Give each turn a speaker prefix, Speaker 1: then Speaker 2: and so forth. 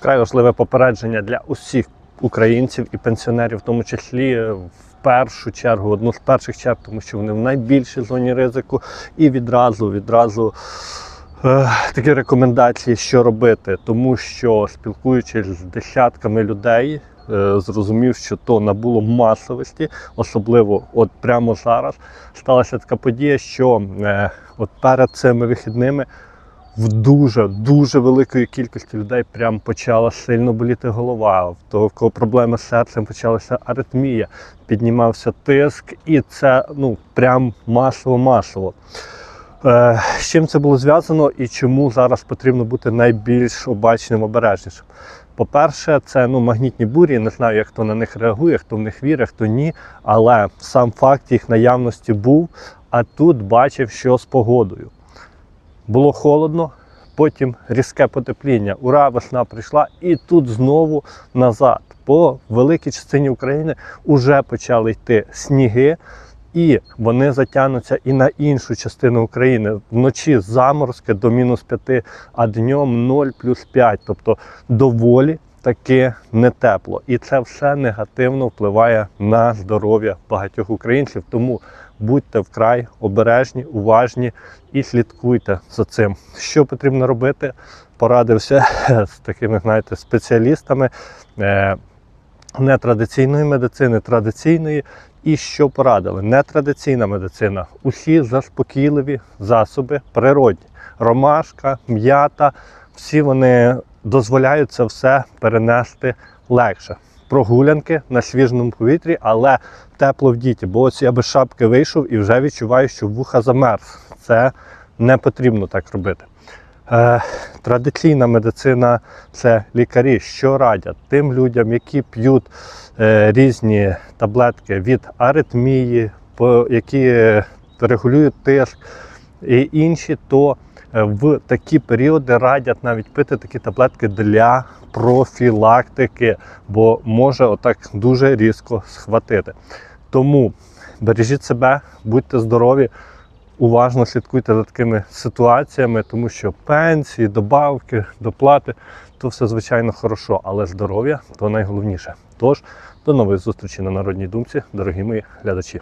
Speaker 1: Вкрай важливе попередження для усіх українців і пенсіонерів, в тому числі е, в першу чергу, одну з перших черг, тому що вони в найбільшій зоні ризику, і відразу, відразу. е, Такі рекомендації, що робити, тому що спілкуючись з десятками людей, е, зрозумів, що то набуло масовості, особливо от прямо зараз сталася така подія, що е, от перед цими вихідними в дуже дуже великої кількості людей прям почала сильно боліти голова. В того, в кого проблеми з серцем, почалася аритмія, піднімався тиск, і це ну прям масово-масово. Е, з чим це було зв'язано і чому зараз потрібно бути найбільш обачним, обережнішим? По-перше, це ну, магнітні бурі. Не знаю, як хто на них реагує, хто в них вірить, хто ні. Але сам факт їх наявності був, а тут бачив, що з погодою. Було холодно, потім різке потепління. Ура, весна прийшла, і тут знову назад. По великій частині України вже почали йти сніги, і вони затягнуться і на іншу частину України. Вночі заморозки до мінус 5, а днем 0 плюс 5. Тобто доволі таки не тепло. І це все негативно впливає на здоров'я багатьох українців. Тому будьте вкрай обережні, уважні і слідкуйте за цим. Що потрібно робити? Порадився з такими, знаєте, спеціалістами е, нетрадиційної медицини, традиційної. І що порадили? Нетрадиційна медицина. Усі заспокійливі засоби природні. Ромашка, м'ята, всі вони дозволяють це все перенести легше. Прогулянки на свіжому повітрі, але тепло в діті. Бо ось я без шапки вийшов і вже відчуваю, що вуха замерз. Це не потрібно так робити. Е, традиційна медицина це лікарі, що радять тим людям, які п'ють е, різні таблетки від аритмії, по, які е, регулюють тиск і інші, то е, в такі періоди радять навіть пити такі таблетки для профілактики, бо може отак дуже різко схватити. Тому бережіть себе, будьте здорові, уважно слідкуйте за такими ситуаціями, тому що пенсії, добавки, доплати то все звичайно хорошо, але здоров'я то найголовніше. Тож до нової зустрічі на народній думці, дорогі мої глядачі.